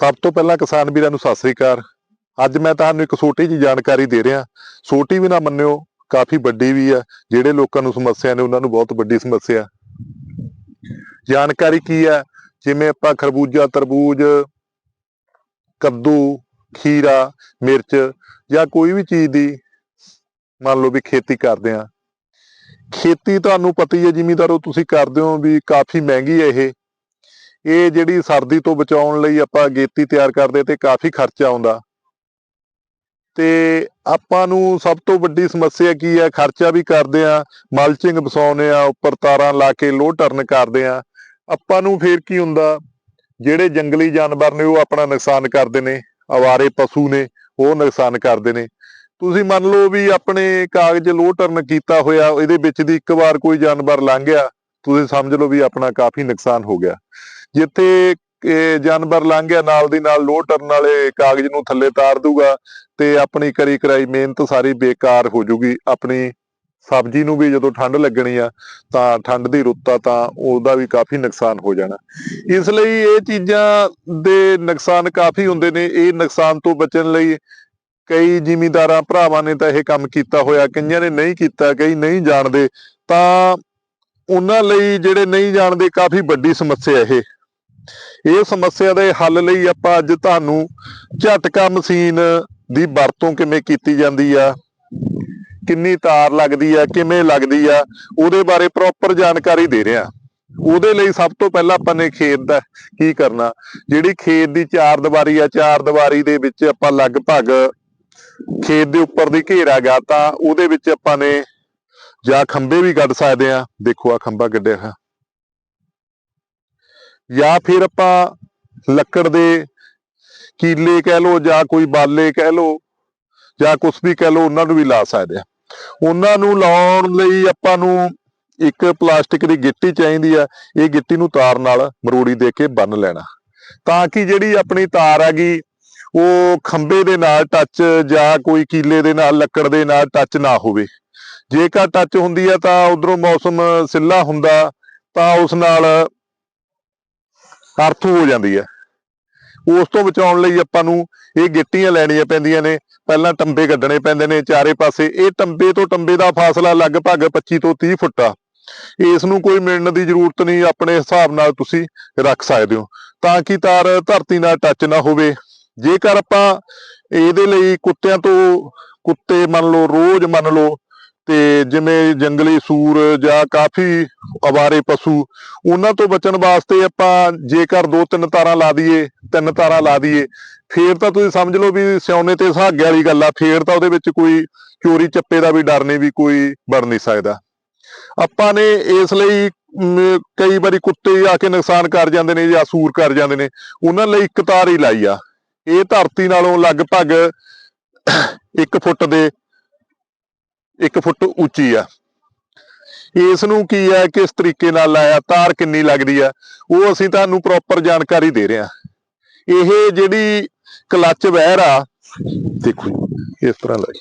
ਸਭ ਤੋਂ ਪਹਿਲਾਂ ਕਿਸਾਨ ਵੀਰਾਂ ਨੂੰ ਸਤਿ ਸ੍ਰੀ ਅਕਾਲ। ਅੱਜ ਮੈਂ ਤੁਹਾਨੂੰ ਇੱਕ ਛੋਟੀ ਜਿਹੀ ਜਾਣਕਾਰੀ ਦੇ ਰਿਹਾ। ਛੋਟੀ ਵੀ ਨਾ ਮੰਨਿਓ, ਕਾਫੀ ਵੱਡੀ ਵੀ ਆ। ਜਿਹੜੇ ਲੋਕਾਂ ਨੂੰ ਸਮੱਸਿਆ ਨੇ, ਉਹਨਾਂ ਨੂੰ ਬਹੁਤ ਵੱਡੀ ਸਮੱਸਿਆ। ਜਾਣਕਾਰੀ ਕੀ ਹੈ ਜਿਵੇਂ ਆਪਾਂ ਖਰਬੂਜਾ, ਤਰਬੂਜ, ਕੱਦੂ, ਖੀਰਾ, ਮਿਰਚ ਜਾਂ ਕੋਈ ਵੀ ਚੀਜ਼ ਦੀ ਮੰਨ ਲਓ ਵੀ ਖੇਤੀ ਕਰਦੇ ਆ। ਖੇਤੀ ਤੁਹਾਨੂੰ ਪਤਾ ਹੀ ਹੈ ਜ਼ਿਮੀਦਾਰੋ, ਤੁਸੀਂ ਕਰਦੇ ਹੋ ਵੀ ਕਾਫੀ ਮਹਿੰਗੀ ਹੈ ਇਹ। ਇਹ ਜਿਹੜੀ ਸਰਦੀ ਤੋਂ ਬਚਾਉਣ ਲਈ ਆਪਾਂ ਗੇਤੀ ਤਿਆਰ ਕਰਦੇ ਤੇ ਕਾਫੀ ਖਰਚਾ ਆਉਂਦਾ। ਤੇ ਆਪਾਂ ਨੂੰ ਸਭ ਤੋਂ ਵੱਡੀ ਸਮੱਸਿਆ ਕੀ ਹੈ? ਖਰਚਾ ਵੀ ਕਰਦੇ ਆ ਮਲਚਿੰਗ ਵਸਾਉਂਦੇ ਆ ਉੱਪਰ ਤਾਰਾਂ ਲਾ ਕੇ ਲੋਹ ਟਰਨ ਕਰਦੇ ਆ ਆਪਾਂ ਨੂੰ ਫੇਰ ਕੀ ਹੁੰਦਾ? ਜਿਹੜੇ ਜੰਗਲੀ ਜਾਨਵਰ ਨੇ ਉਹ ਆਪਣਾ ਨੁਕਸਾਨ ਕਰਦੇ ਨੇ ਆਵਾਰੇ ਪਸ਼ੂ ਨੇ, ਉਹ ਨੁਕਸਾਨ ਕਰਦੇ ਨੇ। ਤੁਸੀਂ ਮੰਨ ਲਓ ਵੀ ਆਪਣੇ ਕਾਗਜ਼ ਲੋਹ ਟਰਨ ਕੀਤਾ ਹੋਇਆ, ਇਹਦੇ ਵਿੱਚ ਦੀ ਇੱਕ ਵਾਰ ਕੋਈ ਜਾਨਵਰ ਲੰਘ ਗਿਆ, ਤੁਸੀਂ ਸਮਝ ਲਓ ਵੀ ਆਪਣਾ ਕਾਫੀ ਨੁਕਸਾਨ ਹੋ ਗਿਆ। ਜਿੱਥੇ ਜਾਨਵਰ ਲੰਘ ਗਿਆ, ਨਾਲ ਦੀ ਨਾਲ ਲੋਹ ਟਰਨ ਵਾਲੇ ਕਾਗਜ਼ ਨੂੰ ਥੱਲੇ ਤਾਰ ਦੂਗਾ ਤੇ ਆਪਣੀ ਕਰੀ ਕਰਾਈ ਮਿਹਨਤ ਸਾਰੀ ਬੇਕਾਰ ਹੋ ਜੂਗੀ। ਆਪਣੀ ਸਬਜ਼ੀ ਨੂੰ ਵੀ ਜਦੋਂ ਠੰਡ ਲੱਗਣੀ ਆ, ਤਾਂ ਠੰਡ ਦੀ ਰੁੱਤ ਆ, ਤਾਂ ਉਹਦਾ ਵੀ ਕਾਫੀ ਨੁਕਸਾਨ ਹੋ ਜਾਣਾ। ਇਸ ਲਈ ਇਹ ਚੀਜ਼ਾਂ ਦੇ ਨੁਕਸਾਨ ਕਾਫੀ ਹੁੰਦੇ ਨੇ। ਇਹ ਨੁਕਸਾਨ ਤੋਂ ਬਚਣ ਲਈ ਕਈ ਜ਼ਿਮੀਂਦਾਰਾਂ ਭਰਾਵਾਂ ਨੇ ਤਾਂ ਇਹ ਕੰਮ ਕੀਤਾ ਹੋਇਆ, ਕਈਆਂ ਨੇ ਨਹੀਂ ਕੀਤਾ, ਕਈ ਨਹੀਂ ਜਾਣਦੇ। ਤਾਂ ਉਹਨਾਂ ਲਈ ਜਿਹੜੇ ਨਹੀਂ ਜਾਣਦੇ, ਕਾਫੀ ਵੱਡੀ ਸਮੱਸਿਆ ਇਹ। ਇਹ ਸਮੱਸਿਆ ਦੇ ਹੱਲ ਲਈ ਆਪਾਂ ਅੱਜ ਤੁਹਾਨੂੰ ਝਟਕਾ ਮਸ਼ੀਨ ਦੀ ਵਰਤੋਂ ਕਿਵੇਂ ਕੀਤੀ ਜਾਂਦੀ ਆ, ਕਿੰਨੀ ਤਾਰ ਲੱਗਦੀ ਆ, ਕਿਵੇਂ ਲੱਗਦੀ ਆ, ਉਹਦੇ ਬਾਰੇ ਪ੍ਰੋਪਰ ਜਾਣਕਾਰੀ ਦੇ ਰਿਹਾ ਉਹਦੇ ਲਈ ਸਭ ਤੋਂ ਪਹਿਲਾਂ ਆਪਾਂ ਨੇ ਖੇਤ ਦਾ ਕੀ ਕਰਨਾ, ਜਿਹੜੀ ਖੇਤ ਦੀ ਚਾਰ ਦੀਵਾਰੀ ਆ, ਚਾਰ ਦੀਵਾਰੀ ਦੇ ਵਿੱਚ ਆਪਾਂ ਲਗਭਗ ਖੇਤ ਦੇ ਉੱਪਰ ਦੀ ਘੇਰਾ ਗਾ ਤਾਂ ਉਹਦੇ ਵਿੱਚ ਆਪਾਂ ਨੇ ਜਾਂ ਖੰਭੇ ਵੀ ਗੱਡ ਸਕਦੇ ਆ। ਦੇਖੋ ਆ ਖੰਭਾ ਗੱਡਿਆ ਹੈ ਜਾਂ ਫਿਰ ਆਪਾਂ ਲੱਕੜ ਦੇ ਕੀਲੇ ਕਹਿ ਲੋ ਜਾਂ ਕੋਈ ਬਾਲੇ ਕਹਿ ਲੋ ਜਾਂ ਕੁਛ ਵੀ ਕਹਿ ਲੋ ਉਹਨਾਂ ਨੂੰ ਵੀ ਲਾ ਸਕਦੇ ਆ ਉਹਨਾਂ ਨੂੰ ਲਾਉਣ ਲਈ ਆਪਾਂ ਨੂੰ ਇੱਕ ਪਲਾਸਟਿਕ ਦੀ ਗਿੱਟੀ ਚਾਹੀਦੀ ਆ, ਇਹ ਗਿੱਟੀ ਨੂੰ ਤਾਰ ਨਾਲ ਮਰੋੜੀ ਦੇ ਕੇ ਬੰਨ ਲੈਣਾ। ਤਾਂ ਕਿ ਜਿਹੜੀ ਆਪਣੀ ਤਾਰ ਹੈਗੀ, ਉਹ ਖੰਬੇ ਦੇ ਨਾਲ ਟੱਚ ਜਾਂ ਕੋਈ ਕੀਲੇ ਦੇ ਨਾਲ, ਲੱਕੜ ਦੇ ਨਾਲ ਟੱਚ ਨਾ ਹੋਵੇ। ਜੇਕਰ ਟੱਚ ਹੁੰਦੀ ਆ ਤਾਂ ਉਧਰੋਂ ਮੌਸਮ ਸਿੱਲਾ ਹੁੰਦਾ, ਤਾਂ ਉਸ ਨਾਲ ਅਰਥ ਹੋ ਜਾਂਦੀ ਹੈ। ਉਸ ਤੋਂ ਬਚਾਉਣ ਲਈ ਆਪਾਂ ਨੂੰ ਇਹ ਗਿੱਟੀਆਂ ਲੈਣੀਆਂ ਪੈਂਦੀਆਂ ਨੇ। ਪਹਿਲਾਂ ਟੰਬੇ ਕੱਢਣੇ ਪੈਂਦੇ ਨੇ ਚਾਰੇ ਪਾਸੇ। ਇਹ ਟੰਬੇ ਤੋਂ ਟੰਬੇ ਦਾ ਫਾਸਲਾ ਲਗਭਗ 25 ਤੋਂ 30 ਫੁੱਟ ਆ। ਇਸ ਨੂੰ ਕੋਈ ਮਿਲਣ ਦੀ ਜ਼ਰੂਰਤ ਨਹੀਂ। ਆਪਣੇ ਹਿਸਾਬ ਨਾਲ ਤੁਸੀਂ ਰੱਖ ਸਕਦੇ ਹੋ। ਤਾਂ ਕਿ ਤਾਰ ਧਰਤੀ ਨਾਲ ਟੱਚ ਨਾ ਹੋਵੇ। ਜੇਕਰ ਆਪਾਂ ਇਹਦੇ ਲਈ ਕੁੱਤਿਆਂ ਤੋਂ ਕੁੱਤੇ ਮੰਨ ਲਓ, ਰੋਜ਼ ਮੰਨ ਲਓ ਤੇ ਜਿਵੇਂ ਜੰਗਲੀ ਸੂਰ ਜਾਂ ਕਾਫੀ ਅਵਾਰੇ ਪਸ਼ੂ ਉਹਨਾਂ ਤੋਂ ਬਚਣ ਵਾਸਤੇ ਆਪਾਂ ਜੇਕਰ ਦੋ ਤਿੰਨ ਤਾਰਾਂ ਲਾ ਦਈਏ ਤਿੰਨ ਤਾਰਾਂ ਲਾ ਦਈਏ ਫੇਰ ਤਾਂ ਤੁਸੀਂ ਸਮਝ ਲਓ ਵੀ ਸਿਉਨੇ ਤੇ ਸੁਹਾਗੇ ਵਾਲੀ ਗੱਲ ਆ ਫੇਰ ਤਾਂ ਉਹਦੇ ਵਿੱਚ ਕੋਈ ਚੋਰੀ ਚੱਪੇ ਦਾ ਵੀ ਡਰ ਨਹੀਂ ਵੀ ਕੋਈ ਵੜ ਨਹੀਂ ਸਕਦਾ। ਆਪਾਂ ਨੇ ਇਸ ਲਈ ਮ, ਕਈ ਵਾਰੀ ਕੁੱਤੇ ਆ ਕੇ ਨੁਕਸਾਨ ਕਰ ਜਾਂਦੇ ਨੇ ਜਾਂ ਸੂਰ ਕਰ ਜਾਂਦੇ ਨੇ ਉਹਨਾਂ ਲਈ ਇੱਕ ਤਾਰ ਹੀ ਲਾਈ ਆ। ਇਹ ਧਰਤੀ ਨਾਲੋਂ ਲਗਭਗ 1 ਫੁੱਟ ਦੇ 1 ਫੁੱਟ ਉੱਚੀ ਆ। ਇਸ ਨੂੰ ਕੀ ਹੈ ਕਿਸ ਤਰੀਕੇ ਨਾਲ ਲਾਇਆ ਤਾਰ ਕਿੰਨੀ ਲੱਗਦੀ ਆ ਉਹ ਅਸੀਂ ਤੁਹਾਨੂੰ ਪ੍ਰੋਪਰ ਜਾਣਕਾਰੀ ਦੇ ਰਹੇ ਹਾਂ ਇਹ ਜਿਹੜੀ ਕਲੱਚ ਵਹਿਰ ਆ ਦੇਖੋ ਜੀ, ਇਸ ਤਰ੍ਹਾਂ ਲਾਈ।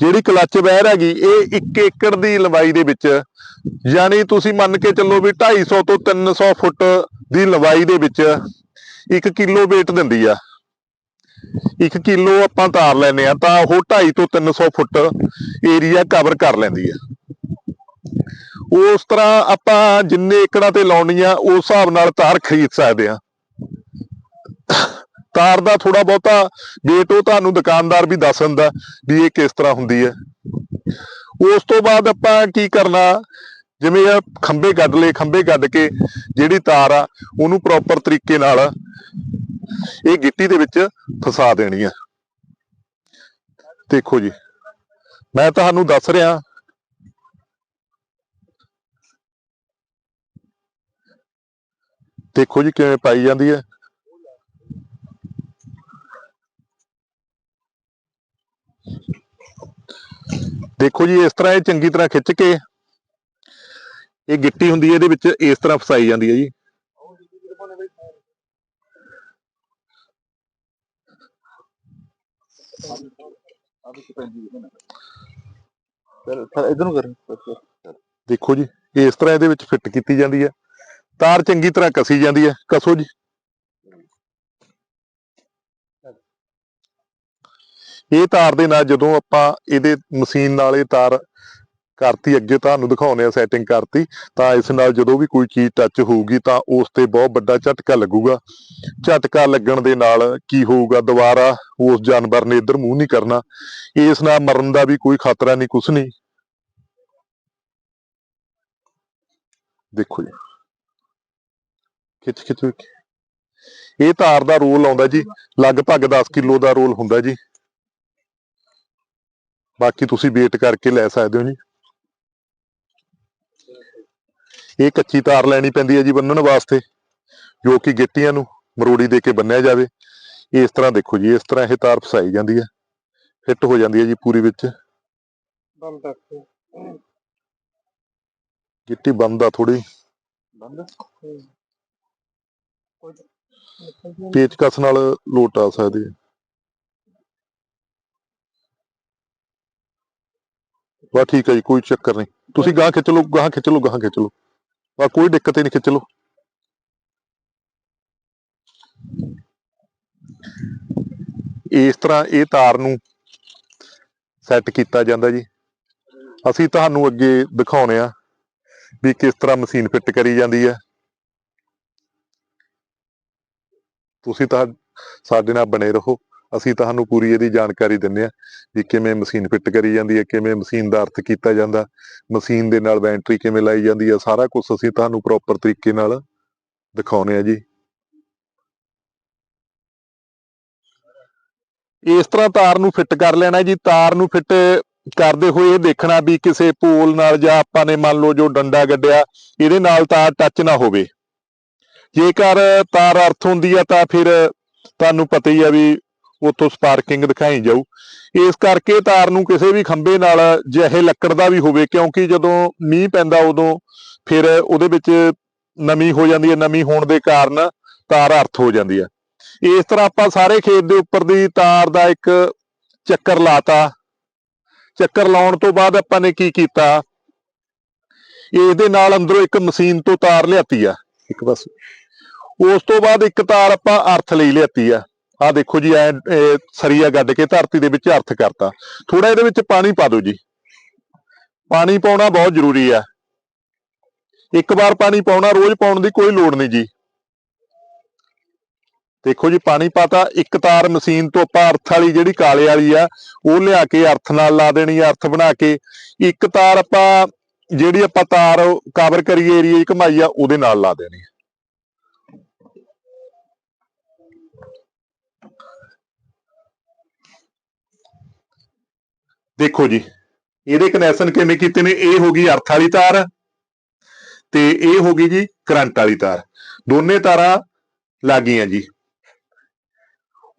ਜਿਹੜੀ ਕਲੱਚ ਵਹਿਰ ਹੈਗੀ ਇਹ 1 ਏਕੜ ਦੀ ਲੰਬਾਈ ਦੇ ਵਿੱਚ ਯਾਨੀ ਤੁਸੀਂ ਮੰਨ ਕੇ ਚੱਲੋ ਵੀ 250 ਤੋਂ 300 ਫੁੱਟ ਦੀ ਲੰਬਾਈ ਦੇ ਵਿੱਚ 1 ਕਿਲੋ weight ਦਿੰਦੀ ਆ। 1 ਕਿਲੋ ਆਪਾਂ ਤਾਰ ਲੈਨੇ ਆ ਤਾਂ ਉਹ 2.5 ਤੋਂ 300 ਫੁੱਟ ਏਰੀਆ ਕਵਰ ਕਰ ਲੈਂਦੀ ਆ ਉਸ ਤਰ੍ਹਾਂ ਆਪਾਂ ਜਿੰਨੇ ਏਕੜਾਂ ਤੇ ਲਾਉਣੀ ਆ, ਉਸ ਹਿਸਾਬ ਨਾਲ ਤਾਰ ਖਰੀਦ ਸਕਦੇ ਆ ਤਾਰ ਦਾ ਥੋੜਾ ਬਹੁਤਾ ਵੇਟ ਉਹ ਤੁਹਾਨੂੰ ਦੁਕਾਨਦਾਰ ਵੀ ਦੱਸ ਦਿੰਦਾ ਵੀ ਇਹ ਕਿਸ ਤਰ੍ਹਾਂ ਹੁੰਦੀ ਹੈ। ਉਸ ਤੋਂ ਬਾਅਦ ਆਪਾਂ ਕੀ ਕਰਨਾ, ਜਿਵੇਂ ਇਹ ਖੰਬੇ ਕੱਢ ਲਏ, ਖੰਭੇ ਕੱਢ ਕੇ ਜਿਹੜੀ ਤਾਰ ਆ, ਉਹਨੂੰ ਪ੍ਰੋਪਰ ਤਰੀਕੇ ਨਾਲ ਇਹ ਗਿੱਟੀ ਦੇ ਵਿੱਚ ਫਸਾ ਦੇਣੀ ਆ। ਦੇਖੋ ਜੀ, ਮੈਂ ਤੁਹਾਨੂੰ ਦੱਸ ਰਿਹਾ। ਦੇਖੋ ਜੀ ਕਿਵੇਂ ਪਾਈ ਜਾਂਦੀ ਹੈ। ਦੇਖੋ ਜੀ, ਇਸ ਤਰ੍ਹਾਂ ਇਹ ਚੰਗੀ ਤਰ੍ਹਾਂ ਖਿੱਚ ਕੇ ਇਹ ਗਿੱਟੀ ਹੁੰਦੀ ਹੈ, ਇਹਦੇ ਵਿੱਚ ਇਸ ਤਰ੍ਹਾਂ ਫਸਾਈ ਜਾਂਦੀ ਹੈ ਜੀ। ਦੇਖੋ ਜੀ, ਇਸ ਤਰ੍ਹਾਂ ਇਹਦੇ ਵਿੱਚ ਫਿੱਟ ਕੀਤੀ ਜਾਂਦੀ ਹੈ। ਤਾਰ ਚੰਗੀ ਤਰ੍ਹਾਂ ਕਸੀ ਜਾਂਦੀ ਹੈ। ਕਸੋ ਜੀ। ਇਹ ਤਾਰ ਦੇ ਨਾਲ ਜਦੋਂ ਆਪਾਂ ਇਹਦੇ ਮਸ਼ੀਨ ਨਾਲ ਇਹ ਤਾਰ ਕਰਤੀ, ਅੱਗੇ ਤੁਹਾਨੂੰ ਦਿਖਾਉਣੇ ਆ ਸੈਟਿੰਗ ਕਰਤੀ, ਤਾਂ ਇਸ ਨਾਲ ਜਦੋਂ ਵੀ ਕੋਈ ਚੀਜ਼ ਟੱਚ ਹੋਊਗੀ ਤਾਂ ਉਸ ਤੇ ਬਹੁਤ ਵੱਡਾ ਝਟਕਾ ਲੱਗੂਗਾ। ਝਟਕਾ ਲੱਗਣ ਦੇ ਨਾਲ ਕੀ ਹੋਊਗਾ? ਦੁਬਾਰਾ ਉਸ ਜਾਨਵਰ ਨੇ ਇੱਧਰ ਮੂੰਹ ਨਹੀਂ ਕਰਨਾ। ਇਸ ਨਾਲ ਮਰਨ ਦਾ ਵੀ ਕੋਈ ਖਤਰਾ ਨਹੀਂ, ਕੁਛ ਨਹੀਂ। ਦੇਖੋ ਜੀ। ਖਿੱਚ ਖਿੱਚ ਇਹ ਤਾਰ ਦਾ ਰੋਲ ਆਉਂਦਾ ਜੀ, ਲਗਭਗ 10 ਕਿਲੋ ਦਾ ਰੋਲ ਹੁੰਦਾ ਜੀ। ਬਾਕੀ ਤੁਸੀਂ ਵੇਟ ਕਰਕੇ ਲੈ ਸਕਦੇ ਹੋ ਜੀ। ਇਹ ਕੱਚੀ ਤਾਰ ਲੈਣੀ ਪੈਂਦੀ ਹੈ ਜੀ ਬੰਨਣ ਵਾਸਤੇ ਜੋ ਕਿ ਗਿੱਟੀਆਂ ਨੂੰ ਮਰੋੜੀ ਦੇ ਕੇ ਬੰਨਿਆ ਜਾਵੇ। ਇਸ ਤਰ੍ਹਾਂ ਦੇਖੋ ਜੀ ਇਸ ਤਰ੍ਹਾਂ ਇਹ ਤਾਰ ਫਸਾਈ ਜਾਂਦੀ ਹੈ ਫਿੱਟ ਹੋ ਜਾਂਦੀ ਹੈ ਜੀ ਪੂਰੀ ਵਿੱਚ। ਬੰਦ ਗਿੱਟੀ ਬੰਦ ਆ ਥੋੜੀ ਬੰਦ? ਪੇਚਕਸ ਨਾਲ ਲੋਟ ਆ ਸਕਦੀ ਹੈ। ਬਸ ਠੀਕ ਹੈ ਜੀ ਕੋਈ ਚੱਕਰ ਨਹੀਂ। ਤੁਸੀਂ ਗਾਂ ਖਿੱਚ ਲਓ ਗਾਂ ਖਿੱਚ ਲਓ ਗਾਂ ਖਿੱਚ ਲਓ। ਪਰ ਕੋਈ ਦਿੱਕਤ ਹੀ ਨਹੀਂ, ਖਿੱਚ ਲਓ। ਇਸ ਤਰ੍ਹਾਂ ਇਹ ਤਾਰ ਨੂੰ ਸੈੱਟ ਕੀਤਾ ਜਾਂਦਾ ਜੀ। ਅਸੀਂ ਤੁਹਾਨੂੰ ਅੱਗੇ ਦਿਖਾਉਣੇ ਆ ਵੀ ਕਿਸ ਤਰ੍ਹਾਂ ਮਸ਼ੀਨ ਫਿੱਟ ਕਰੀ ਜਾਂਦੀ ਹੈ। ਤੁਸੀਂ ਤਾਂ ਸਾਡੇ ਨਾਲ ਬਣੇ ਰਹੋ। ਅਸੀਂ ਤੁਹਾਨੂੰ ਪੂਰੀ ਇਹਦੀ ਜਾਣਕਾਰੀ ਦਿੰਨੇ ਆ ਵੀ ਕਿਵੇਂ ਮਸ਼ੀਨ ਫਿੱਟ ਕਰੀ ਜਾਂਦੀ ਹੈ, ਕਿਵੇਂ ਮਸ਼ੀਨ ਦਾ ਅਰਥ ਕੀਤਾ ਜਾਂਦਾ, ਮਸ਼ੀਨ ਦੇ ਨਾਲ ਬੈਟਰੀ ਕਿਵੇਂ ਲਾਈ ਜਾਂਦੀ ਹੈ, ਸਾਰਾ ਕੁਝ ਅਸੀਂ ਤੁਹਾਨੂੰ ਪ੍ਰੋਪਰ ਤਰੀਕੇ ਨਾਲ ਦਿਖਾਉਨੇ ਆ ਜੀ। ਇਸ ਤਰ੍ਹਾਂ ਤਾਰ ਨੂੰ ਫਿੱਟ ਕਰ ਲੈਣਾ ਜੀ, ਤਾਰ ਨੂੰ ਫਿੱਟ ਕਰਦੇ ਹੋਏ ਇਹ ਦੇਖਣਾ ਵੀ ਕਿਸੇ ਪੋਲ ਨਾਲ ਜਾਂ ਆਪਾਂ ਨੇ ਮੰਨ ਲਓ ਜੋ ਡੰਡਾ ਗੱਡਿਆ, ਇਹਦੇ ਨਾਲ ਤਾਰ ਟੱਚ ਨਾ ਹੋਵੇ। ਜੇਕਰ ਤਾਰ ਅਰਥ ਹੁੰਦੀ ਆ ਤਾਂ ਫਿਰ ਤੁਹਾਨੂੰ ਪਤਾ ਹੀ ਆ ਵੀ ਉੱਥੋਂ ਸਪਾਰਕਿੰਗ ਦਿਖਾਈ ਜਾਊ। ਇਸ ਕਰਕੇ ਤਾਰ ਨੂੰ ਕਿਸੇ ਵੀ ਖੰਭੇ ਨਾਲ ਜਿਹੇ ਲੱਕੜ ਦਾ ਵੀ ਹੋਵੇ, ਕਿਉਂਕਿ ਜਦੋਂ ਮੀਂਹ ਪੈਂਦਾ ਉਦੋਂ ਫਿਰ ਉਹਦੇ ਵਿੱਚ ਨਮੀ ਹੋ ਜਾਂਦੀ ਹੈ। ਨਮੀ ਹੋਣ ਦੇ ਕਾਰਨ ਤਾਰ ਅਰਥ ਹੋ ਜਾਂਦੀ ਹੈ। ਇਸ ਤਰ੍ਹਾਂ ਆਪਾਂ ਸਾਰੇ ਖੇਤ ਦੇ ਉੱਪਰ ਦੀ ਤਾਰ ਦਾ ਇੱਕ ਚੱਕਰ ਲਾਤਾ। ਚੱਕਰ ਲਾਉਣ ਤੋਂ ਬਾਅਦ ਆਪਾਂ ਨੇ ਕੀ ਕੀਤਾ? ਇਹਦੇ ਨਾਲ ਅੰਦਰੋਂ ਇੱਕ ਮਸ਼ੀਨ ਤੋਂ ਤਾਰ ਲਿਆਤੀ ਆ। ਇੱਕ ਬਸ ਉਸ ਤੋਂ ਬਾਅਦ ਇੱਕ ਤਾਰ ਆਪਾਂ ਅਰਥ ਲਈ ਲਿਆਤੀ ਆ। ਆ ਦੇਖੋ ਜੀ, ਐ, ਇਹ ਸਰੀਆ ਗੱਡ ਕੇ ਧਰਤੀ ਦੇ ਵਿੱਚ ਅਰਥ ਕਰਤਾ। ਥੋੜਾ ਇਹਦੇ ਵਿੱਚ ਪਾਣੀ ਪਾ ਦਿਓ ਜੀ। ਪਾਣੀ ਪਾਉਣਾ ਬਹੁਤ ਜ਼ਰੂਰੀ ਆ। ਇੱਕ ਵਾਰ ਪਾਣੀ ਪਾਉਣਾ, ਰੋਜ਼ ਪਾਉਣ ਦੀ ਕੋਈ ਲੋੜ ਨਹੀਂ ਜੀ। ਦੇਖੋ ਜੀ, ਪਾਣੀ ਪਾਤਾ, ਇੱਕ ਤਾਰ ਮਸ਼ੀਨ ਤੋਂ ਆਪਾਂ ਅਰਥ ਵਾਲੀ ਜਿਹੜੀ ਕਾਲੇ ਵਾਲੀ ਆ, ਉਹ ਲਿਆ ਕੇ ਅਰਥ ਨਾਲ ਲਾ ਦੇਣੀ ਅਰਥ ਬਣਾ ਕੇ। ਇੱਕ ਤਾਰ ਆਪਾਂ, ਜਿਹੜੀ ਆਪਾਂ ਤਾਰ ਕਵਰ ਕਰੀਏ ਏਰੀਆ 'ਚ ਘਮਾਈ ਆ, ਉਹਦੇ ਨਾਲ ਲਾ ਦੇਣੀ ਆ। ਦੇਖੋ ਜੀ, ਇਹਦੇ ਕਨੈਕਸ਼ਨ ਕਿਵੇਂ ਕੀਤੇ ਨੇ? ਇਹ ਹੋ ਗਈ ਅਰਥ ਵਾਲੀ ਤਾਰ ਤੇ ਇਹ ਹੋ ਗਈ ਜੀ ਕਰੰਟ ਵਾਲੀ ਤਾਰ। ਦੋਨੇ ਤਾਰਾਂ ਲੱਗੀਆਂ ਜੀ।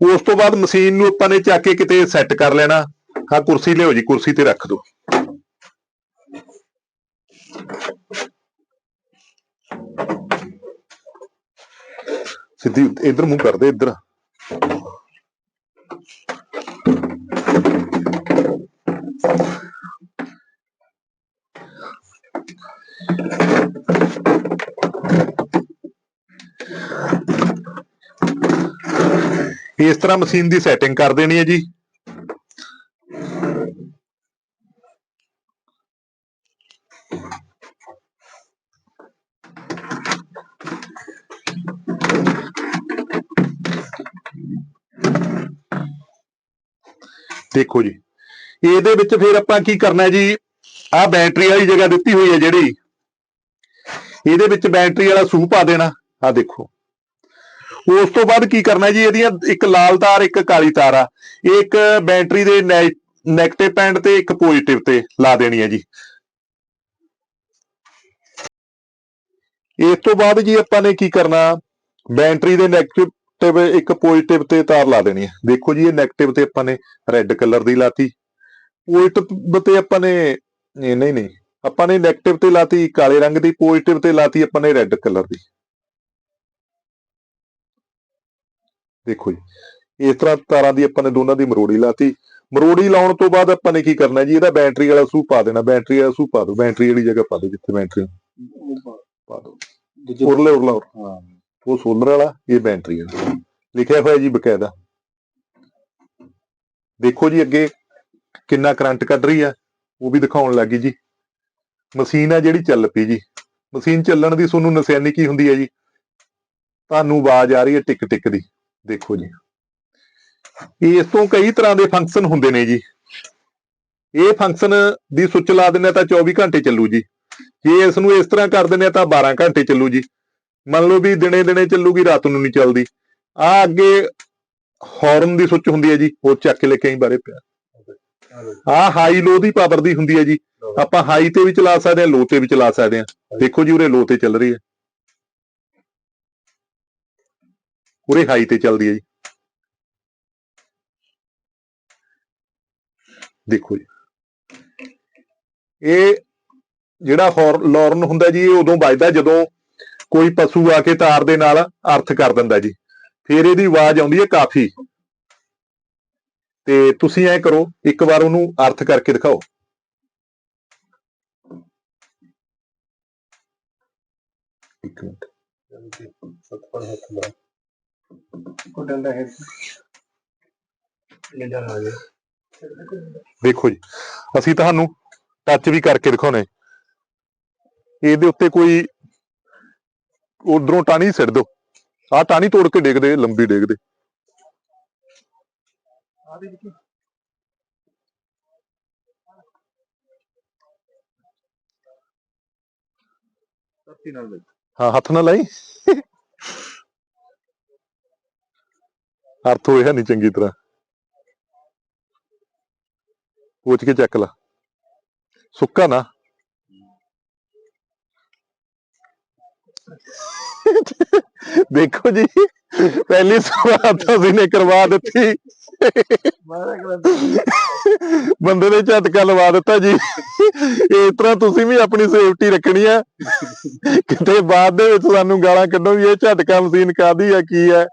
ਉਸ ਤੋਂ ਬਾਅਦ ਮਸ਼ੀਨ ਨੂੰ ਆਪਾਂ ਨੇ ਚੱਕ ਕੇ ਕਿਤੇ ਸੈੱਟ ਕਰ ਲੈਣਾ। ਹਾਂ ਕੁਰਸੀ ਲਿਓ ਜੀ, ਕੁਰਸੀ ਤੇ ਰੱਖ ਦਿਓ ਸਿੱਧੀ ਇਧਰ ਮੂੰਹ ਕਰਦੇ, ਇਧਰ। ਇਸ ਤਰ੍ਹਾਂ ਮਸ਼ੀਨ ਦੀ ਸੈਟਿੰਗ ਕਰ ਦੇਣੀ ਹੈ ਜੀ। ਦੇਖੋ ਜੀ, ਇਹਦੇ ਵਿੱਚ ਫਿਰ ਆਪਾਂ ਕੀ ਕਰਨਾ ਹੈ ਜੀ? ਆਹ ਬੈਟਰੀ ਵਾਲੀ ਜਗ੍ਹਾ ਦਿੱਤੀ ਹੋਈ ਹੈ ਜਿਹੜੀ। ਇਹਦੇ ਵਿੱਚ ਬੈਟਰੀ ਵਾਲਾ ਸੂ ਪਾ ਦੇਣਾ। ਆਹ ਦੇਖੋ। ਉਸ ਤੋਂ ਬਾਅਦ ਕੀ ਕਰਨਾ ਜੀ, ਇਹਦੀਆਂ ਇੱਕ ਲਾਲ ਤਾਰ, ਇੱਕ ਕਾਲੀ ਤਾਰ ਆ। ਇਹ ਇੱਕ ਬੈਟਰੀ ਦੇ ਨੈਗੇਟਿਵ ਪੈਂਡ ਤੇ, ਇੱਕ ਪੋਜ਼ਿਟਿਵ ਤੇ ਲਾ ਦੇਣੀ ਹੈ ਜੀ। ਇਸ ਤੋਂ ਬਾਅਦ ਜੀ ਆਪਾਂ ਨੇ ਕੀ ਕਰਨਾ? ਬੈਟਰੀ ਦੇ ਨੈਗੇਟਿਵ ਤੇ ਇੱਕ ਪੋਜ਼ਿਟਿਵ ਤੇ ਤਾਰ ਲਾ ਦੇਣੀ ਹੈ ਦੇਖੋ ਜੀ, ਇਹ ਨੈਗੇਟਿਵ ਤੇ ਆਪਾਂ ਨੇ ਰੈੱਡ ਕਲਰ ਦੀ ਲਾਤੀ। ਪੋਜ਼ਿਟਿਵ ਤੇ ਆਪਾਂ ਨੇ ਨਹੀਂ ਨਹੀਂ ਨਹੀਂ। ਆਪਾਂ ਨੇ ਨੈਗੇਟਿਵ ਤੇ ਲਾਤੀ ਕਾਲੇ ਰੰਗ ਦੀ ਪੋਜ਼ਿਟਿਵ ਤੇ ਲਾਤੀ ਆਪਾਂ ਨੇ ਰੈੱਡ ਕਲਰ ਦੀ। ਦੇਖੋ ਜੀ ਇਸ ਤਰ੍ਹਾਂ ਤਾਰਾਂ ਦੀ ਆਪਾਂ ਨੇ ਦੋਨਾਂ ਦੀ ਮਰੋੜੀ ਲਾਤੀ। ਮਰੋੜੀ ਲਾਉਣ ਤੋਂ ਬਾਅਦ ਆਪਾਂ ਨੇ ਕੀ ਕਰਨਾ ਜੀ ਇਹਦਾ ਬੈਟਰੀ ਵਾਲਾ ਸੂ ਪਾ ਦੇਣਾ ਬੈਟਰੀ ਵਾਲਾ ਸੂ ਪਾ ਦਿਓ ਬੈਟਰੀ ਵਾਲੀ ਜਗ੍ਹਾ ਪਾ ਦਿਓ ਜਿੱਥੇ ਬੈਟਰੀ ਪਾ ਦਿਓ। ਉਰਲੇ ਉਰਲਾ। ਹਾਂ। ਉਹ ਸੋਲਰ ਵਾਲਾ ਇਹ ਬੈਟਰੀ ਵਾਲਾ। ਲਿਖਿਆ ਹੋਇਆ ਜੀ ਬਕਾਇਦਾ। ਦੇਖੋ ਜੀ ਅੱਗੇ ਕਿੰਨਾ ਕਰੰਟ ਕੱਢ ਰਹੀ ਹੈ ਉਹ ਵੀ ਦਿਖਾਉਣ ਲੱਗੀ ਜੀ। ਮਸ਼ੀਨ ਹੈ ਜਿਹੜੀ ਚੱਲ ਪਈ ਜੀ। ਮਸ਼ੀਨ ਚੱਲਣ ਦੀ ਤੁਹਾਨੂੰ ਨਿਸ਼ਾਨੀ ਕੀ ਹੁੰਦੀ ਹੈ ਜੀ? ਤੁਹਾਨੂੰ ਆਵਾਜ਼ ਆ ਰਹੀ ਹੈ ਟਿਕ ਟਿਕ ਦੀ। ਦੇਖੋ ਜੀ। ਇਸ ਤੋਂ ਕਈ ਤਰ੍ਹਾਂ ਦੇ ਫੰਕਸ਼ਨ ਹੁੰਦੇ ਨੇ ਜੀ। ਇਹ ਫੰਕਸ਼ਨ ਦੀ ਸੁੱਚ ਲਾ ਦਿੰਦੇ ਹਾਂ ਤਾਂ 24 ਘੰਟੇ ਚੱਲੂ ਜੀ। ਜੇ ਇਸ ਨੂੰ ਇਸ ਤਰ੍ਹਾਂ ਕਰ ਦਿੰਦੇ ਹਾਂ ਤਾਂ 12 ਘੰਟੇ ਚੱਲੂ ਜੀ। ਮੰਨ ਲਓ ਵੀ ਦਿਨੇ ਦਿਨੇ ਚੱਲੂਗੀ, ਰਾਤ ਨੂੰ ਨਹੀਂ ਚੱਲਦੀ। ਆ ਅੱਗੇ ਹਾਰਨ ਦੀ ਸੁੱਚ ਹੁੰਦੀ ਹੈ ਜੀ, ਉਹ ਚੱਕ ਕੇ ਲੈ ਕੇ ਆਈ ਬਾਰੇ ਪਿਆ ਆ ਹਾਈ ਲੋ ਦੀ ਪਾਵਰ ਦੀ ਹੁੰਦੀ ਹੈ ਜੀ। ਆਪਾਂ ਹਾਈ ਤੇ ਵੀ ਚਲਾ ਸਕਦੇ ਹਾਂ ਲੋ ਤੇ ਵੀ ਚਲਾ ਸਕਦੇ ਹਾਂ। ਦੇਖੋ ਜੀ ਉਰੇ ਲੋ ਤੇ ਚੱਲ ਰਹੀ ਹੈ। ਉਰੇ ਹਾਈ ਤੇ ਚੱਲਦੀ ਹੈ ਜੀ। ਦੇਖੋ ਜੀ। ਇਹ ਜਿਹੜਾ ਲੋਰਨ ਹੁੰਦਾ ਜੀ, ਇਹ ਉਦੋਂ ਵੱਜਦਾ ਜਦੋਂ ਕੋਈ ਪਸ਼ੂ ਆ ਕੇ ਤਾਰ ਦੇ ਨਾਲ ਅਰਥ ਕਰ ਦਿੰਦਾ ਜੀ। ਫਿਰ ਇਹਦੀ ਆਵਾਜ਼ ਆਉਂਦੀ ਹੈ ਕਾਫੀ। ਤੇ ਤੁਸੀਂ ਐ ਕਰੋ, ਇੱਕ ਵਾਰ ਉਹਨੂੰ ਅਰਥ ਕਰਕੇ ਦਿਖਾਓ। ਇੱਕ ਮਿੰਟ। ਸਤਪਾਲ ਹੱਥ ਦਾ ਕੋ ਡੰਡਾ ਹੈ ਲੈ ਜਾ ਆ ਦੇਖੋ ਜੀ, ਅਸੀਂ ਤੁਹਾਨੂੰ ਟੱਚ ਵੀ ਕਰਕੇ ਦਿਖਾਉਣੇ। ਇਹਦੇ ਉੱਤੇ ਕੋਈ, ਉਧਰੋਂ ਟਾਣੀ ਸਿੱਟ ਦਿਓ। ਆਹ ਟਾਣੀ ਤੋੜ ਕੇ ਡੇਗਦੇ, ਲੰਬੀ ਡੇਗਦੇ। ਆ ਦੇ ਸੱਤੀ ਨਾਲ ਵਿੱਚ ਹਾਂ, ਹੱਥ ਨਾਲ ਲਾਈ। ਅਰਥ ਹੋਇਆ ਨਹੀਂ ਚੰਗੀ ਤਰ੍ਹਾਂ। ਪੁੱਛ ਕੇ ਚੱਕ ਲਾ। ਸੁੱਕਾ ਨਾ। ਦੇਖੋ ਜੀ। ਪਹਿਲੀ ਸਵਾਲ ਤਾਂ ਅਸੀਂ ਨੇ ਕਰਵਾ ਦਿੱਤੀ। ਬੰਦੇ ਨੇ ਝਟਕਾ ਲਵਾ ਦਿੱਤਾ ਜੀ। ਇਸ ਤਰ੍ਹਾਂ ਤੁਸੀਂ ਵੀ ਆਪਣੀ ਸੇਫਟੀ ਰੱਖਣੀ ਆ। ਕਿਤੇ ਬਾਅਦ ਦੇ ਵਿੱਚ ਸਾਨੂੰ ਗਾਲਾਂ ਕੱਢੋ ਵੀ ਇਹ ਝਟਕਾ ਮਸ਼ੀਨ ਕਾਦੀ ਆ ਕੀ ਹੈ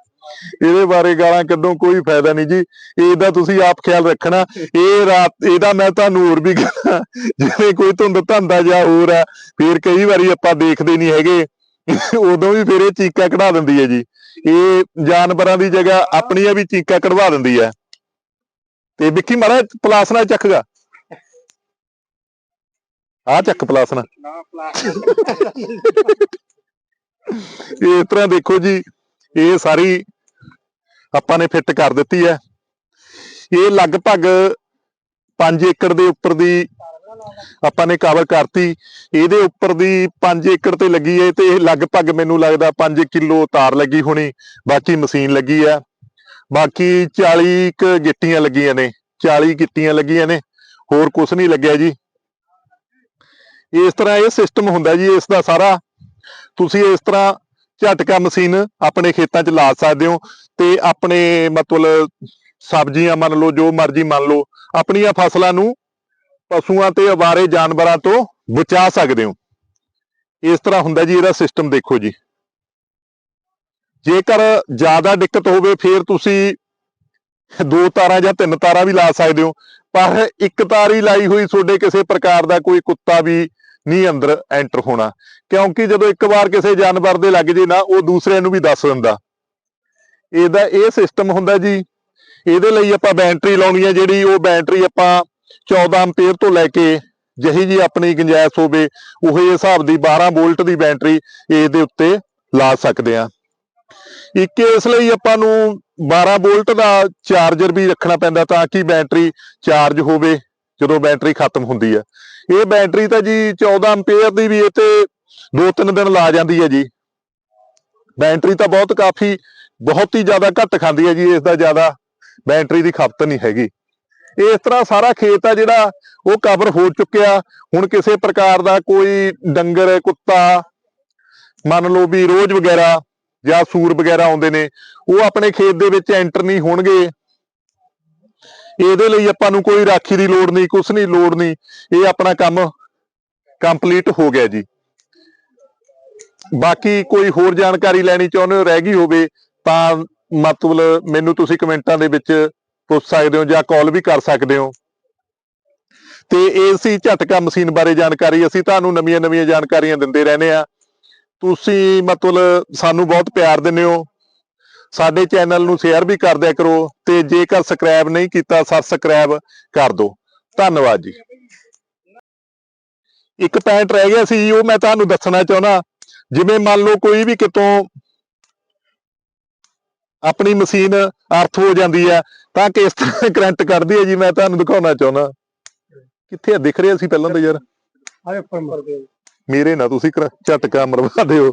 ਇਹਦੇ ਬਾਰੇ ਗਾਲਾਂ ਕੱਢੋ ਕੋਈ ਫਾਇਦਾ ਨਹੀਂ ਜੀ। ਇਹਦਾ ਤੁਸੀਂ ਆਪ ਖਿਆਲ ਰੱਖਣਾ। ਇਹ ਰਾਤ ਇਹਦਾ ਮੈਂ ਤੁਹਾਨੂੰ ਹੋਰ ਵੀ ਜਿਵੇਂ ਕੋਈ ਧੁੰਦ ਧੰਦਾ ਜਾਂ ਹੋਰ ਆ ਫਿਰ ਕਈ ਵਾਰੀ ਆਪਾਂ ਦੇਖਦੇ ਨਹੀਂ ਹੈਗੇ। ਉਦੋਂ ਵੀ ਫਿਰ ਇਹ ਚੀਕਾਂ ਕਢਾ ਦਿੰਦੀ ਹੈ ਜੀ। ਇਹ ਜਾਨਵਰਾਂ ਦੀ ਜਗ੍ਹਾ ਆਪਣੀਆਂ ਵੀ ਚੀਕਾਂ ਕਢਵਾ ਦਿੰਦੀ ਹੈ। ਤੇ ਵਿੱਕੀ ਮਾਰਾ ਪਲਾਸ ਨਾਲ ਚੱਕਗਾ ਆ ਚੱਕ ਪਲਾਸ ਨਾਲ। ਨਾ ਪਲਾ ਇਸ ਤਰ੍ਹਾਂ ਦੇਖੋ ਜੀ ਇਹ ਸਾਰੀ ਆਪਾਂ ਨੇ ਫਿੱਟ ਕਰ ਦਿੱਤੀ ਹੈ। ਇਹ ਲਗਭਗ 5 ਏਕੜ ਦੇ ਉੱਪਰ ਦੀ ਆਪਾਂ ਨੇ ਕਵਰ ਕਰਤੀ, ਇਹਦੇ ਉੱਪਰ ਦੀ 5 ਏਕੜ ਤੇ ਲੱਗੀ ਹੈ ਤੇ ਇਹ ਲਗਭਗ ਮੈਨੂੰ ਲੱਗਦਾ 5 ਕਿਲੋ ਤਾਰ ਲੱਗੀ ਹੋਣੀ, ਬਾਕੀ ਮਸ਼ੀਨ ਲੱਗੀ ਹੈ ਬਾਕੀ 40 ਕ ਗਿੱਟੀਆਂ ਲੱਗੀਆਂ ਨੇ 40 ਗਿੱਟੀਆਂ ਲੱਗੀਆਂ ਨੇ, ਹੋਰ ਕੁਝ ਨਹੀਂ ਲੱਗਿਆ ਜੀ। ਇਸ ਤਰ੍ਹਾਂ ਇਹ ਸਿਸਟਮ ਹੁੰਦਾ ਜੀ, ਇਸ ਦਾ ਸਾਰਾ। ਤੁਸੀਂ ਇਸ ਤਰ੍ਹਾਂ ਝਟਕਾ ਮਸ਼ੀਨ ਆਪਣੇ ਖੇਤਾਂ 'ਚ ਲਾ ਸਕਦੇ ਹੋ ਤੇ ਆਪਣੇ ਮਤਲਬ ਸਬਜ਼ੀਆਂ ਮੰਨ ਲਓ, ਜੋ ਮਰਜ਼ੀ ਮੰਨ ਲਓ, ਆਪਣੀਆਂ ਫਸਲਾਂ ਨੂੰ ਪਸ਼ੂਆਂ ਤੇ ਅਵਾਰੇ ਜਾਨਵਰਾਂ ਤੋਂ ਬਚਾ ਸਕਦੇ ਹੋ। ਇਸ ਤਰ੍ਹਾਂ ਹੁੰਦਾ ਜੀ ਇਹਦਾ ਸਿਸਟਮ ਦੇਖੋ ਜੀ। ਜੇਕਰ ਜ਼ਿਆਦਾ ਦਿੱਕਤ ਹੋਵੇ, ਫਿਰ ਤੁਸੀਂ ਦੋ ਤਾਰਾਂ ਜਾਂ ਤਿੰਨ ਤਾਰਾਂ ਵੀ ਲਾ ਸਕਦੇ ਹੋ। ਪਰ ਇੱਕ ਤਾਰ ਹੀ ਲਾਈ ਹੋਈ ਤੁਹਾਡੇ ਕਿਸੇ ਪ੍ਰਕਾਰ ਦਾ ਕੋਈ ਕੁੱਤਾ ਵੀ ਨਹੀਂ ਅੰਦਰ ਐਂਟਰ ਹੋਣਾ। ਕਿਉਂਕਿ ਜਦੋਂ ਇੱਕ ਵਾਰ ਕਿਸੇ ਜਾਨਵਰ ਦੇ ਲੱਗ ਜੇ ਨਾ, ਉਹ ਦੂਸਰਿਆਂ ਨੂੰ ਵੀ ਦੱਸ ਦਿੰਦਾ। ਇਹਦਾ ਇਹ ਸਿਸਟਮ ਹੁੰਦਾ ਜੀ। ਇਹਦੇ ਲਈ ਆਪਾਂ ਬੈਟਰੀ ਲਾਉਣੀ ਹੈ ਜਿਹੜੀ, ਉਹ ਬੈਟਰੀ ਆਪਾਂ 14 ਐਂਪੀਅਰ ਤੋਂ ਲੈ ਕੇ ਜਿਹੀ ਜੀ ਆਪਣੀ ਗੁੰਜਾਇਸ਼ ਹੋਵੇ, ਉਹੇ ਹਿਸਾਬ ਦੀ 12 ਵੋਲਟ ਦੀ ਬੈਟਰੀ ਇਹਦੇ ਉੱਤੇ ਲਾ ਸਕਦੇ ਆ ਇੱਕ ਇਸ ਲਈ ਆਪਾਂ ਨੂੰ 12 ਵੋਲਟ ਦਾ ਚਾਰਜਰ ਵੀ ਰੱਖਣਾ ਪੈਂਦਾ ਤਾਂ ਕਿ ਬੈਟਰੀ ਚਾਰਜ ਹੋਵੇ, ਜਦੋਂ ਬੈਟਰੀ ਖਤਮ ਹੁੰਦੀ ਹੈ ਇਹ ਬੈਟਰੀ ਤਾਂ ਜੀ 14 ਐਂਪੀਅਰ ਦੀ ਵੀ ਇਹ ਤੇ 2-3 ਦਿਨ ਲਾ ਜਾਂਦੀ ਹੈ ਜੀ। ਬੈਟਰੀ ਤਾਂ ਬਹੁਤ ਕਾਫੀ, ਬਹੁਤ ਹੀ ਜ਼ਿਆਦਾ ਘੱਟ ਖਾਂਦੀ ਹੈ ਜੀ, ਇਸ ਦਾ ਜ਼ਿਆਦਾ ਬੈਟਰੀ ਦੀ ਖਪਤ ਨਹੀਂ ਹੈਗੀ। ਇਸ ਤਰ੍ਹਾਂ ਸਾਰਾ ਖੇਤ ਆ ਜਿਹੜਾ, ਉਹ ਕਵਰ ਹੋ ਚੁੱਕਿਆ। ਹੁਣ ਕਿਸੇ ਪ੍ਰਕਾਰ ਦਾ ਕੋਈ ਡੰਗਰ, ਕੁੱਤਾ, ਮੰਨ ਲਓ ਵੀ ਰੋਜ਼ ਵਗੈਰਾ ਜਾਂ ਸੂਰ ਵਗੈਰਾ ਆਉਂਦੇ ਨੇ, ਉਹ ਆਪਣੇ ਖੇਤ ਦੇ ਵਿੱਚ ਐਂਟਰ ਨਹੀਂ ਹੋਣਗੇ। ਇਹਦੇ ਲਈ ਆਪਾਂ ਨੂੰ ਕੋਈ ਰਾਖੀ ਦੀ ਲੋੜ ਨਹੀਂ, ਕੁਛ ਨਹੀਂ ਲੋੜ ਨਹੀਂ। ਇਹ ਆਪਣਾ ਕੰਮ ਕੰਪਲੀਟ ਹੋ ਗਿਆ ਜੀ। ਬਾਕੀ ਕੋਈ ਹੋਰ ਜਾਣਕਾਰੀ ਲੈਣੀ ਚਾਹੁੰਦੇ ਹੋ, ਰਹਿ ਗਈ ਹੋਵੇ, ਤਾਂ ਮਤਲਬ ਮੈਨੂੰ ਤੁਸੀਂ ਕਮੈਂਟਾਂ ਦੇ ਵਿੱਚ ਪੁੱਛ ਸਕਦੇ ਹੋ ਜਾਂ ਕਾਲ ਵੀ ਕਰ ਸਕਦੇ ਹੋ। ਤੇ ਇਹ ਸੀ ਝਟਕਾ ਮਸ਼ੀਨ ਬਾਰੇ ਜਾਣਕਾਰੀ। ਅਸੀਂ ਤੁਹਾਨੂੰ ਨਵੀਆਂ ਨਵੀਆਂ ਜਾਣਕਾਰੀਆਂ ਦਿੰਦੇ ਰਹਿੰਦੇ ਆ ਤੁਸੀਂ ਮਤਲਬ ਸਾਨੂੰ ਬਹੁਤ ਪਿਆਰ ਦਿੰਦੇ ਹੋ। ਸਾਡੇ ਚੈਨਲ ਨੂੰ ਸ਼ੇਅਰ ਵੀ ਕਰ ਦਿਆ ਕਰੋ ਤੇ ਜੇਕਰ ਸਬਸਕ੍ਰਾਈਬ ਨਹੀਂ ਕੀਤਾ ਸਬਸਕ੍ਰਾਈਬ ਕਰ ਦਿਓ। ਧੰਨਵਾਦ ਜੀ। ਇੱਕ ਪੈਂਟ ਰਹਿ ਗਿਆ ਸੀ, ਉਹ ਮੈਂ ਤੁਹਾਨੂੰ ਦੱਸਣਾ ਚਾਹੁੰਦਾ। ਜਿਵੇਂ ਮੰਨ ਲਓ ਕੋਈ ਵੀ ਕਿਤੋਂ ਆਪਣੀ ਮਸ਼ੀਨ ਅਰਥ ਹੋ ਜਾਂਦੀ ਹੈ ਤਾਂ ਕਿਸ ਤਰ੍ਹਾਂ ਕਰੰਟ ਕੱਢਦੀ ਹੈ ਜੀ? ਮੈਂ ਤੁਹਾਨੂੰ ਦਿਖਾਉਣਾ ਚਾਹੁੰਦਾ। ਕਿੱਥੇ ਆ? ਦਿਖ ਰਿਹਾ ਸੀ ਪਹਿਲਾਂ ਤਾਂ ਯਾਰ। ਆਏ ਉੱਪਰ ਮਰ ਗਏ ਮੇਰੇ ਨਾ ਤੁਸੀਂ ਝਟਕਾ ਮਰਵਾ ਦਿਓ।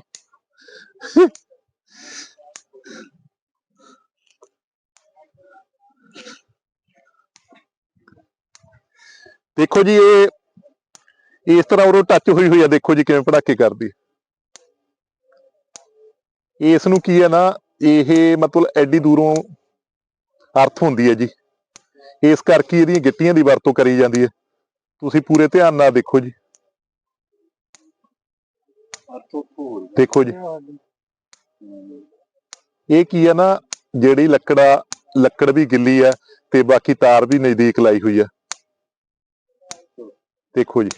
ਦੇਖੋ ਜੀ ਇਹ ਇਸ ਤਰ੍ਹਾਂ ਉਹ ਟੱਚ ਹੋਈ ਹੋਈ ਆ। ਦੇਖੋ ਜੀ ਕਿਵੇਂ ਪੜਾਕੇ ਕਰਦੀ। ਇਸ ਨੂੰ ਕੀ ਹੈ ਨਾ ਇਹ ਮਤਲਬ ਐਡੀ ਦੂਰੋਂ ਅਰਥ ਹੁੰਦੀ ਹੈ ਜੀ। ਇਸ ਕਰਕੇ ਇਹਦੀਆਂ ਗਿੱਟੀਆਂ ਦੀ ਵਰਤੋਂ ਕਰੀ ਜਾਂਦੀ ਹੈ। ਤੁਸੀਂ ਪੂਰੇ ਧਿਆਨ ਨਾਲ ਦੇਖੋ ਜੀ। ਦੇਖੋ ਜੀ। ਇਹ ਕੀ ਹੈ ਨਾ, ਜਿਹੜੀ ਲੱਕੜਾ, ਲੱਕੜ ਵੀ ਗਿੱਲੀ ਹੈ ਤੇ ਬਾਕੀ ਤਾਰ ਵੀ ਨਜ਼ਦੀਕ ਲਾਈ ਹੋਈ ਹੈ। ਦੇਖੋ ਜੀ।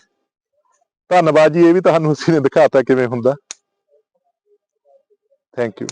ਧੰਨਵਾਦ ਜੀ, ਇਹ ਵੀ ਤੁਹਾਨੂੰ ਅਸੀਂ ਨੇ ਦਿਖਾਤਾ ਕਿਵੇਂ ਹੁੰਦਾ। Thank you